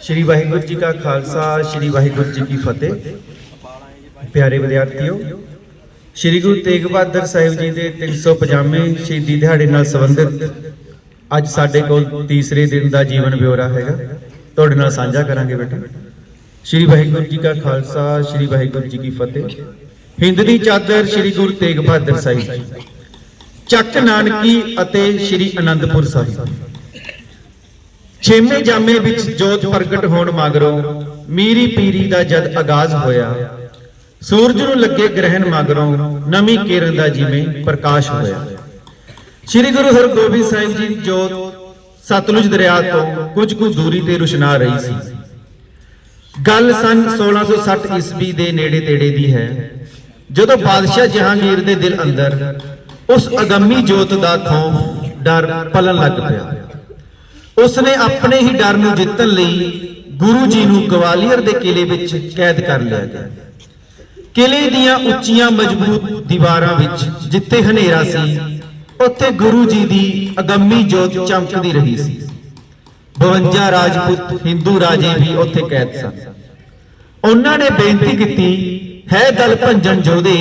ਸ਼੍ਰੀ ਵਾਹਿਗੁਰੂ ਜੀ ਕਾ ਖਾਲਸਾ, ਸ਼੍ਰੀ ਵਾਹਿਗੁਰੂ ਜੀ ਕੀ ਫਤਿਹ। ਪਿਆਰੇ ਵਿਦਿਆਰਥੀਓ, ਸ਼੍ਰੀ ਗੁਰੂ ਤੇਗ ਬਹਾਦਰ ਸਾਹਿਬ ਜੀ ਦੇ 350ਵੇਂ ਸ਼ਹੀਦੀ ਦਿਹਾੜੇ ਨਾਲ ਸੰਬੰਧਿਤ ਅੱਜ ਸਾਡੇ ਕੋਲ ਤੀਸਰੇ ਦਿਨ ਦਾ ਜੀਵਨ ਬਿਉਰਾ ਹੈਗਾ। ਤੁਹਾਡੇ ਨਾਲ ਸਾਂਝਾ ਕਰਾਂਗੇ ਬੇਟਾ। ਸ਼੍ਰੀ ਵਾਹਿਗੁਰੂ ਜੀ ਕਾ ਖਾਲਸਾ, ਸ਼੍ਰੀ ਵਾਹਿਗੁਰੂ ਜੀ ਕੀ ਫਤਿਹ। ਹਿੰਦ ਦੀ ਚਾਦਰ ਸ਼੍ਰੀ ਗੁਰੂ ਤੇਗ ਬਹਾਦਰ ਸਾਹਿਬ ਚੱਕ ਨਾਨਕੀ ਅਤੇ ਸ਼੍ਰੀ ਅਨੰਦਪੁਰ ਸਾਹਿਬ। ਛੇਵੇਂ ਜਾਮੇ ਵਿੱਚ ਜੋਤ ਪ੍ਰਗਟ ਹੋਣ ਮਗਰੋਂ ਮੀਰੀ ਪੀਰੀ ਦਾ ਜਦ ਆਗਾਜ਼ ਹੋਇਆ, ਸੂਰਜ ਨੂੰ ਲੱਗੇ ਗ੍ਰਹਿਣ ਮਗਰੋਂ ਨਵੀਂ ਕਿਰਨ ਦਾ ਜਿਵੇਂ ਪ੍ਰਕਾਸ਼ ਹੋਇਆ। ਸ੍ਰੀ ਗੁਰੂ ਹਰਗੋਬਿੰਦ ਸਾਹਿਬ ਜੀ ਦੀ ਜੋਤ ਸਤਲੁਜ ਦਰਿਆ ਤੋਂ ਕੁਝ ਕੁ ਦੂਰੀ ਤੇ ਰੁਸ਼ਨਾ ਰਹੀ ਸੀ। ਗੱਲ ਸਨ 1660 ਈਸਵੀ ਦੇ ਨੇੜੇ ਤੇੜੇ ਦੀ ਹੈ। ਜਦੋਂ ਬਾਦਸ਼ਾਹ ਜਹਾਂਗੀਰ ਦੇ ਦਿਲ ਅੰਦਰ ਉਸ ਅਗੰਮੀ ਜੋਤ ਦਾ ਖੌਫ ਡਰ ਪਲਣ ਲੱਗ ਪਿਆ। ਉਸਨੇ ਆਪਣੇ ਹੀ ਡਰ ਨੂੰ ਜਿੱਤਣ ਲਈ ਗੁਰੂ ਜੀ ਨੂੰ ਗਵਾਲੀਅਰ ਦੇ ਕਿਲੇ ਵਿੱਚ ਕੈਦ ਕਰ ਲਿਆ ਗਿਆ। ਕਿਲੇ ਦੀਆਂ ਉੱਚੀਆਂ ਮਜ਼ਬੂਤ ਦੀਵਾਰਾਂ ਵਿੱਚ ਜਿੱਥੇ ਹਨੇਰਾ ਸੀ, ਉੱਥੇ ਗੁਰੂ ਜੀ ਦੀ ਅਗੰਮੀ ਜੋਤ ਚਮਕਦੀ ਰਹੀ ਸੀ। 52 ਰਾਜਪੂਤ ਹਿੰਦੂ ਰਾਜੇ ਵੀ ਉੱਥੇ ਕੈਦ ਸਨ। ਉਹਨਾਂ ਨੇ ਬੇਨਤੀ ਕੀਤੀ, ਹੈ ਦਲ ਭੰਜਨ ਜੋਧੇ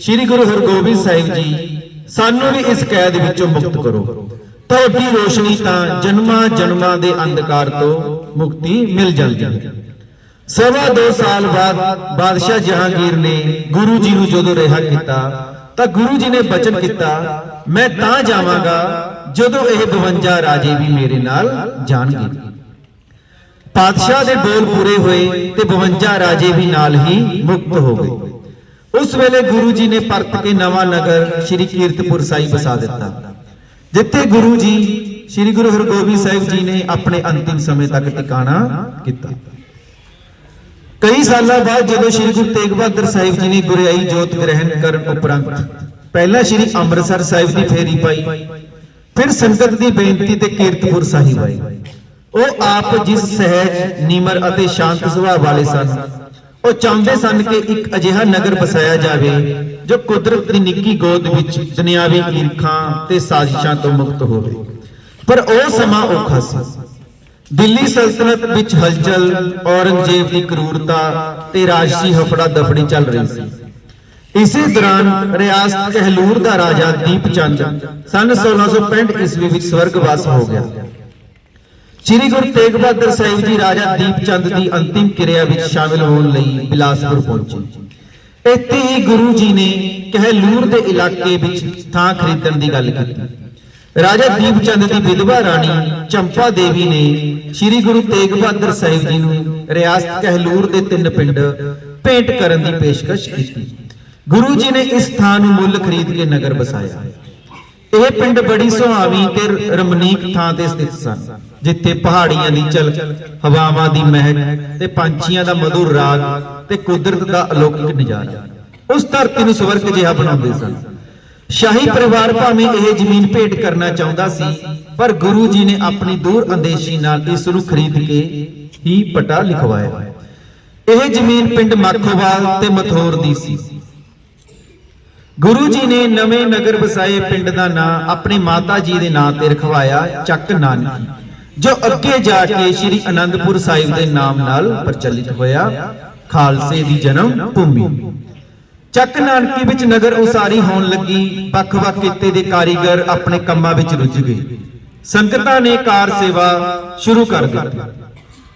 ਸ੍ਰੀ ਗੁਰੂ ਹਰਗੋਬਿੰਦ ਸਾਹਿਬ ਜੀ, ਸਾਨੂੰ ਵੀ ਇਸ ਕੈਦ ਵਿੱਚੋਂ ਮੁਕਤ ਕਰੋ। ਤੁਹਾਡੀ ਰੋਸ਼ਨੀ ਤਾਂ ਜਨਮਾਂ ਜਨਮਾਂ ਦੇ ਅੰਧਕਾਰ ਤੋਂ ਮੁਕਤੀ ਮਿਲ ਜਾਂਦੀ ਹੈ। ਸਵਾ ਦੋ ਸਾਲ ਬਾਅਦ ਬਾਦਸ਼ਾਹ ਜਹਾਂਗੀਰ ਨੇ ਗੁਰੂ ਜੀ ਨੂੰ ਜਦੋਂ ਰਿਹਾ ਕੀਤਾ, ਤਾਂ ਗੁਰੂ ਜੀ ਨੇ ਬਚਨ ਕੀਤਾ, ਮੈਂ ਤਾਂ ਜਾਵਾਂਗਾ ਜਦੋਂ ਇਹ 52 ਰਾਜੇ ਵੀ ਮੇਰੇ ਨਾਲ ਜਾਣਗੇ। ਪਾਤਸ਼ਾਹ ਦੇ ਬੋਲ ਪੂਰੇ ਹੋਏ ਤੇ 52 ਰਾਜੇ ਵੀ ਨਾਲ ਹੀ ਮੁਕਤ ਹੋ ਗਏ। ਉਸ ਵੇਲੇ ਗੁਰੂ ਜੀ ਨੇ ਪਰਤ ਕੇ ਨਵਾਂ ਨਗਰ ਸ੍ਰੀ ਕੀਰਤਪੁਰ ਸਾਹਿਬ ਵਸਾ ਦਿੱਤਾ। ਜਿੱਥੇ ਗੁਰੂ ਜੀ, ਸ੍ਰੀ ਗੁਰੂ ਹਰਗੋਬਿੰਦ ਸਾਹਿਬ ਜੀ ਨੇ ਆਪਣੇ ਅੰਤਿਮ ਸਮੇਂ ਤੱਕ ਟਿਕਾਣਾ ਕੀਤਾ। ਕਈ ਸਾਲਾਂ ਬਾਅਦ ਜਦੋਂ ਸ੍ਰੀ ਗੁਰੂ ਤੇਗ ਬਹਾਦਰ ਸਾਹਿਬ ਜੀ ਨੇ ਗੁਰਿਆਈ ਜੋਤ ਗ੍ਰਹਿਣ ਕਰਨ ਉਪਰੰਤ ਪਹਿਲਾਂ ਸ੍ਰੀ ਅੰਮ੍ਰਿਤਸਰ ਸਾਹਿਬ ਦੀ ਫੇਰੀ ਪਾਈ, ਫਿਰ ਸੰਗਤ ਦੀ ਬੇਨਤੀ ਤੇ ਕੀਰਤਪੁਰ ਸਾਹਿਬ ਆਏ। ਉਹ ਆਪ ਜਿਸ ਸਹਿਜ, ਨਿਮਰ ਅਤੇ ਸ਼ਾਂਤ ਸੁਭਾਅ ਵਾਲੇ ਸਨ ਉਹ ਚਾਹੁੰਦੇ ਸਨ ਕਿ ਇੱਕ ਅਜਿਹਾ ਨਗਰ ਬਸਾਇਆ ਜਾਵੇ ਜੋ ਕੁਦਰਤ ਦੀ ਨਿੱਕੀ ਗੋਦ ਵਿੱਚ ਦੁਨਿਆਵੀ ਈਰਖਾਂ ਤੇ ਸਾਜ਼ਿਸ਼ਾਂ ਤੋਂ ਮੁਕਤ ਹੋਵੇ। ਪਰ ਉਹ ਸਮਾਂ ਔਖਾ ਸੀ। ਦਿੱਲੀ ਸਲਤਨਤ ਵਿੱਚ ਹਲਚਲ ਔਰੰਗਜ਼ੇਬ ਦੀ ਕਰੂਰਤਾ ਤੇ ਰਾਜਸੀ ਹਫੜਾ ਦਫੜੀ ਚੱਲ ਰਹੀ ਸੀ। ਇਸੇ ਦੌਰਾਨ ਰਿਆਸਤ ਕਹਿਲੂਰ ਦਾ ਰਾਜਾ ਦੀਪਚੰਦ ਸਨ 1665 ਈਸਵੀ ਵਿੱਚ ਸਵਰਗਵਾਸ ਹੋ ਗਿਆ। ਸ੍ਰੀ ਗੁਰੂ ਤੇਗ ਬਹਾਦਰ ਸਾਹਿਬ ਜੀ ਰਾਜਾ ਦੀਪ ਚੰਦ ਦੀ ਅੰਤਿਮ ਕਿਰਿਆ ਵਿੱਚ ਸ਼ਾਮਿਲ ਹੋਣ ਲਈ ਬਿਲਾਸਪੁਰ ਪਹੁੰਚੇ। ਇੱਥੇ ਹੀ ਗੁਰੂ ਜੀ ਨੇ ਕਹਿਲੂਰ ਦੇ ਇਲਾਕੇ ਵਿੱਚ ਥਾਂ ਖਰੀਦਣ ਦੀ ਗੱਲ ਕੀਤੀ। ਰਾਜਾ ਦੀਪ ਚੰਦ ਦੀ ਵਿਧਵਾ ਰਾਣੀ ਚੰਪਾ ਦੇਵੀ ਨੇ ਸ੍ਰੀ ਗੁਰੂ ਤੇਗ ਬਹਾਦਰ ਸਾਹਿਬ ਜੀ ਨੂੰ ਰਿਆਸਤ ਕਹਿਲੂਰ ਦੇ ਤਿੰਨ ਪਿੰਡ ਭੇਟ ਕਰਨ ਦੀ ਪੇਸ਼ਕਸ਼ ਕੀਤੀ। ਗੁਰੂ ਜੀ ਨੇ ਇਸ ਥਾਂ ਨੂੰ ਮੁੱਲ ਖਰੀਦ ਕੇ ਨਗਰ ਬਸਾਇਆ ਇਹ ਪਿੰਡ ਬੜੀ ਸੁਹਾਵੀ ਤੇ ਰਮਣੀਕ ਥਾਂ ਤੇ ਸਥਿਤ ਸਨ, ਜਿੱਥੇ ਪਹਾੜੀਆਂ ਦੀ ਝਲਕ, ਹਵਾਵਾਂ ਦੀ ਮਹਿਕ ਤੇ ਪੰਛੀਆਂ ਦਾ ਮధుਰ ਰਾਗ ਤੇ ਕੁਦਰਤ ਦਾ ਅਲੌਕਿਕ ਨਜ਼ਾਰਾ। ਉਸ ਧਰਤੀ ਨੂੰ ਸਵਰਗ ਜਿਹਾ ਬਣਾਉਂਦੇ ਸਨ। ਸ਼ਾਹੀ ਪਰਿਵਾਰ ਭਾਵੇਂ ਇਹ ਜ਼ਮੀਨ ਭੇਟ ਕਰਨਾ ਚਾਹੁੰਦਾ ਸੀ, ਪਰ ਗੁਰੂ ਜੀ ਨੇ ਆਪਣੀ ਦੂਰ ਅੰਦੇਸ਼ੀ ਨਾਲ ਇਸ ਨੂੰ ਖਰੀਦ ਕੇ ਹੀ ਪਟਾ ਲਿਖਵਾਇਆ। ਇਹ ਜ਼ਮੀਨ ਪਿੰਡ ਮਾਖੋਵਾਲ ਤੇ ਮਥੋਰ ਦੀ ਸੀ। ਗੁਰੂ ਜੀ ਨੇ ਨਵੇਂ ਨਗਰ ਵਸਾਏ ਪਿੰਡ ਦਾ ਨਾਂ ਆਪਣੇ ਮਾਤਾ ਜੀ ਦੇ ਨਾਂ ਤੇ ਰਖਵਾਇਆ ਚੱਕ ਨਾਨਕੀ, ਜੋ ਅੱਗੇ ਜਾ ਕੇ ਸ੍ਰੀ ਅਨੰਦਪੁਰ ਸਾਹਿਬ ਦੇ ਨਾਮ ਨਾਲ ਪ੍ਰਚਲਿਤ ਹੋਇਆ। ਖਾਲਸੇ ਦੀ ਜਨਮ ਭੂਮੀ। ਚੱਕ ਨਾਨਕੀ ਵਿੱਚ ਨਗਰ ਉਸਾਰੀ ਹੋਣ ਲੱਗੀ, ਵੱਖ-ਵੱਖ ਕਿੱਤੇ ਦੇ ਕਾਰੀਗਰ ਆਪਣੇ ਕੰਮਾਂ ਵਿੱਚ ਰੁੱਝ ਗਏ। ਸੰਗਤਾਂ ਨੇ ਕਾਰ ਸੇਵਾ ਸ਼ੁਰੂ ਕਰ ਦਿੱਤੀ।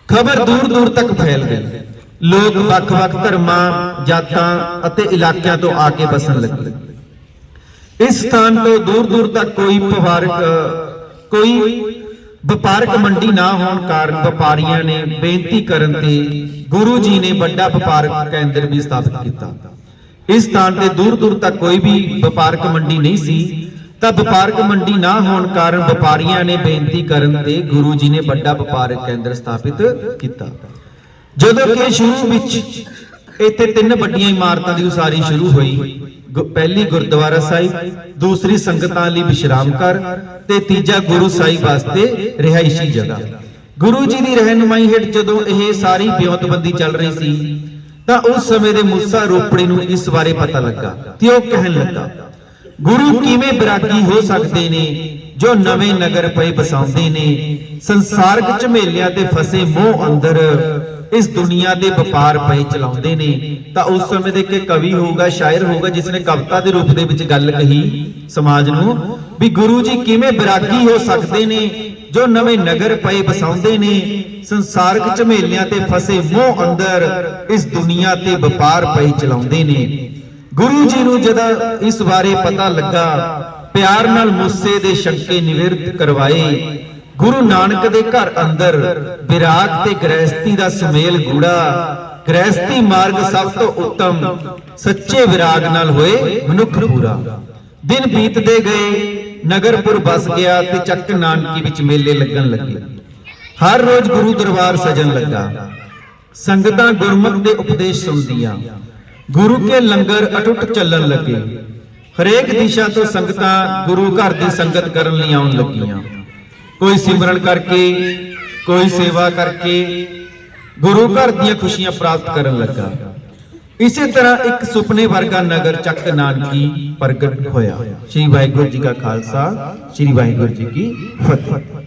ਖਬਰ ਦੂਰ-ਦੂਰ ਤੱਕ ਫੈਲ ਗਈ। ਲੋਕ ਵੱਖ-ਵੱਖ ਧਰਮਾਂ, ਜਾਤਾਂ ਅਤੇ ਇਲਾਕਿਆਂ ਤੋਂ ਆ ਕੇ ਬਸਣ ਲੱਗੇ। ਇਸ ਸਥਾਨ ਤੋਂ ਦੂਰ-ਦੂਰ ਤੱਕ ਕੋਈ ਵਪਾਰਕ ਕੋਈ ਵਪਾਰਕ ਮੰਡੀ ਨਾ ਹੋਣ ਕਾਰਨ ਵਪਾਰੀਆਂ ਨੇ ਬੇਨਤੀ ਕਰਨ ਤੇ ਗੁਰੂ ਜੀ ਨੇ ਵੱਡਾ ਵਪਾਰਕ ਕੇਂਦਰ ਵੀ ਸਥਾਪਿਤ ਕੀਤਾ। ਇਸ ਸਥਾਨ ਤੇ ਦੂਰ-ਦੂਰ ਤੱਕ ਕੋਈ ਵੀ ਵਪਾਰਕ ਮੰਡੀ ਨਹੀਂ ਸੀ। ਤਾਂ ਵਪਾਰਕ ਮੰਡੀ ਨਾ ਹੋਣ ਕਾਰਨ ਵਪਾਰੀਆਂ ਨੇ ਬੇਨਤੀ ਕਰਨ ਤੇ ਗੁਰੂ ਜੀ ਨੇ ਵੱਡਾ ਵਪਾਰਕ ਕੇਂਦਰ ਸਥਾਪਿਤ ਕੀਤਾ। ਜਦੋਂ ਕਿ ਸ਼ੁਰੂ ਵਿੱਚ ਇੱਥੇ ਤਿੰਨ ਵੱਡੀਆਂ ਇਮਾਰਤਾਂ ਦੀ ਉਸਾਰੀ ਸ਼ੁਰੂ ਹੋਈ। ਪਹਿਲੀ ਗੁਰਦੁਆਰਾ ਸਾਹਿਬ, ਦੂਸਰੀ ਸੰਗਤਾਂ ਲਈ ਵਿਸ਼ਰਾਮ ਘਰ ਤੇ ਤੀਜਾ ਗੁਰੂ ਸਾਹਿਬ ਵਾਸਤੇ ਰਿਹਾਇਸ਼ੀ ਜਗ੍ਹਾ। ਗੁਰੂ ਜੀ ਦੀ ਰਹਿਨੁਮਾਈ ਹੇਠ ਜਦੋਂ ਇਹ ਸਾਰੀ ਵਿਉਂਤਬੰਦੀ ਚੱਲ ਰਹੀ ਸੀ, ਤਾਂ ਉਸ ਸਮੇਂ ਦੇ ਮੂਸਾ ਰੋਪੜੇ ਨੂੰ ਇਸ ਬਾਰੇ ਪਤਾ ਲੱਗਾ ਤੇ ਉਹ ਕਹਿਣ ਲੱਗਾ, ਗੁਰੂ ਕਿਵੇਂ ਬਿਰਾਗੀ ਹੋ ਸਕਦੇ ਨੇ, ਜੋ ਨਵੇਂ ਨਗਰ ਪਏ ਬਸਾਉਂਦੇ ਨੇ? ਸੰਸਾਰਕ ਝਮੇਲਿਆਂ ਤੇ ਫਸੇ ਮੋਹ ਅੰਦਰ ਇਸ ਦੁਨੀਆ ਦੇ ਵਪਾਰ ਪਏ ਚਲਾਉਂਦੇ ਨੇ, ਤਾਂ ਉਸ ਸਮੇਂ ਦੇ ਇੱਕ ਕਵੀ ਹੋਊਗਾ, ਸ਼ਾਇਰ ਹੋਊਗਾ ਜਿਸ ਨੇ ਕਵਿਤਾ ਦੇ ਰੂਪ ਦੇ ਵਿੱਚ ਗੱਲ ਕਹੀ ਸਮਾਜ ਨੂੰ, ਵੀ ਗੁਰੂ ਜੀ ਕਿਵੇਂ ਵਿਰਾਗੀ ਹੋ ਸਕਦੇ ਨੇ, ਜੋ ਨਵੇਂ ਨਗਰ ਪਏ ਬਸਾਉਂਦੇ ਨੇ, ਸੰਸਾਰਕ ਝਮੇਲਿਆਂ ਤੇ ਫਸੇ ਮੋਹ ਅੰਦਰ ਇਸ ਦੁਨੀਆ ਤੇ ਵਪਾਰ ਪਏ ਚਲਾਉਂਦੇ ਨੇ। ਗੁਰੂ ਜੀ ਨੂੰ ਜਦ ਇਸ ਬਾਰੇ ਪਤਾ ਲੱਗਾ, ਪਿਆਰ ਨਾਲ ਮੂਸੇ ਦੇ ਸ਼ੰਕੇ ਨਿਵਰਤ ਕਰਵਾਏ ਗੁਰੂ ਨਾਨਕ ਦੇ ਘਰ ਅੰਦਰ ਵਿਰਾਗ ਤੇ ਗ੍ਰਹਿਸਤੀ ਦਾ ਸੁਮੇਲ ਗੂੜਾ, ਗ੍ਰਹਿਸਤੀ ਮਾਰਗ ਸਭ ਤੋਂ ਉੱਤਮ, ਸੱਚੇ ਵਿਰਾਗ ਨਾਲ ਹੋਏ ਮਨੁੱਖ ਪੂਰਾ। ਦਿਨ ਬੀਤਦੇ ਗਏ, ਨਗਰਪੁਰ ਬਸ ਗਿਆ ਤੇ ਚੱਕ ਨਾਨਕੀ ਵਿੱਚ ਮੇਲੇ ਲੱਗਣ ਲੱਗੇ। ਹਰ ਰੋਜ਼ ਗੁਰੂ ਦਰਬਾਰ ਸਜਣ ਲੱਗਾ। ਸੰਗਤਾਂ ਗੁਰਮੁਖ ਦੇ ਉਪਦੇਸ਼ ਸੁਣਦੀਆਂ। ਗੁਰੂ ਕੇ ਲੰਗਰ ਅਟੁੱਟ ਚੱਲਣ ਲੱਗੇ। ਹਰੇਕ ਦਿਸ਼ਾ ਤੋਂ ਸੰਗਤਾਂ ਗੁਰੂ ਘਰ ਦੀ ਸੰਗਤ ਕਰਨ ਲਈ ਆਉਣ ਲੱਗੀਆਂ। ਕੋਈ ਸਿਮਰਨ ਕਰਕੇ, ਕੋਈ ਸੇਵਾ ਕਰਕੇ ਗੁਰੂ ਘਰ ਦੀਆਂ ਖੁਸ਼ੀਆਂ ਪ੍ਰਾਪਤ ਕਰਨ ਲੱਗਾ। ਇਸੇ ਤਰ੍ਹਾਂ ਇੱਕ ਸੁਪਨੇ ਵਰਗਾ ਨਗਰ ਚੱਕ ਨਾਨਕੀ ਪ੍ਰਗਟ ਹੋਇਆ। ਸ੍ਰੀ ਵਾਹਿਗੁਰੂ ਜੀ ਕਾ ਖਾਲਸਾ, ਸ੍ਰੀ ਵਾਹਿਗੁਰੂ ਜੀ ਕੀ ਫਤਿਹ।